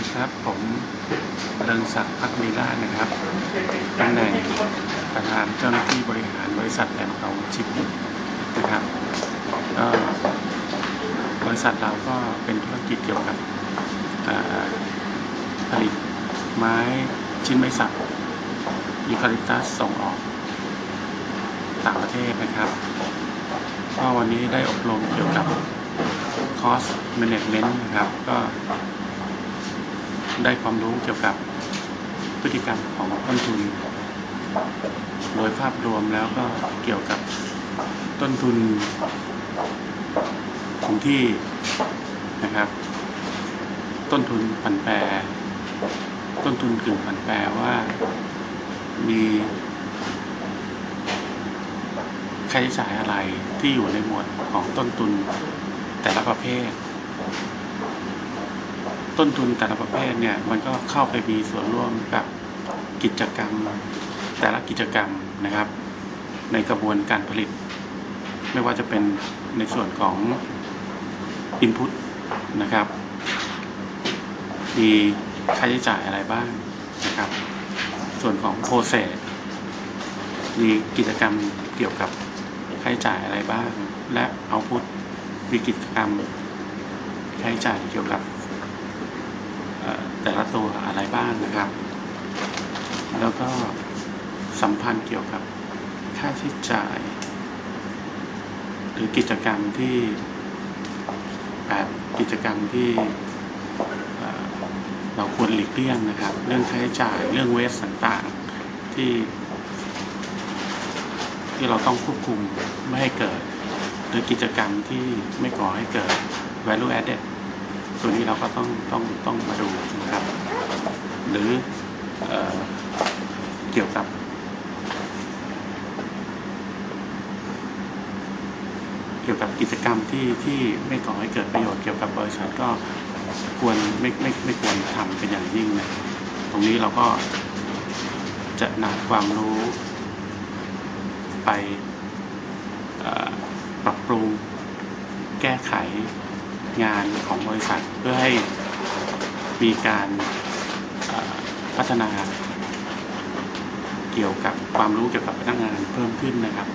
เริงศักดิ์พักดีรานะครับตำแหน่งประธานเจ้าหน้าที่บริหารบริษัทแหลมเขาชิปนะครับก็บริษัทเราก็เป็นธุรกิจเกี่ยวกับผลิตไม้ชิ้นไม้สักยูคาลิปตัสส่งออกต่างประเทศนะครับก็วันนี้ได้อบรมเกี่ยวกับ cost management นะครับ ก็ ได้ความรู้เกี่ยวกับพฤติกรรมของต้นทุน โดยภาพรวมแล้วก็เกี่ยวกับต้นทุนคงที่นะครับ ต้นทุนผันแปร ต้นทุนกึ่งผันแปรว่ามีค่าใช้จ่ายอะไรที่อยู่ในหมวดของต้นทุนแต่ละประเภท ต้นทุนแต่ละประเภทเนี่ยมันก็เข้าไปมีส่วนร่วมกับกิจกรรม แต่ละกิจกรรมนะครับ ในกระบวนการผลิต ไม่ว่าจะเป็นในส่วนของ Input นะครับ มีค่าใช้จ่ายอะไรบ้างนะครับ ส่วนของ Process มีกิจกรรมเกี่ยวกับค่าใช้จ่ายอะไรบ้าง และ Output มีกิจกรรมค่าใช้จ่ายเกี่ยวกับ แต่ละตัวอะไรบ้างนะครับ แล้วก็สัมพันธ์เกี่ยวกับค่าใช้จ่าย หรือกิจกรรมที่แบบกิจกรรมที่เราควรหลีกเลี่ยงนะครับ เรื่องค่าใช้จ่ายเรื่องเวสต่างๆที่ ที่เราต้องควบคุมไม่ให้เกิด หรือกิจกรรมที่ไม่ก่อให้เกิด value added ตัวนี้เราก็ต้องต้องต้องมาดูนะครับ หรือเอเกี่ยวกับเกี่ยวกับกิจกรรมที่ที่ไม่ก่อให้เกิดประโยชน์เกี่ยวกับบริษัทก็ควรไม่ไม่ไม่ควรทำเป็นอย่างยิ่งนะตรงนี้เราก็จะนำความรู้ไปปรับปรุงแก้ไข งานของบริษัทเพื่อให้มีการพัฒนาเกี่ยวกับความรู้เกี่ยวกับพนักงานเพิ่มขึ้นนะครับ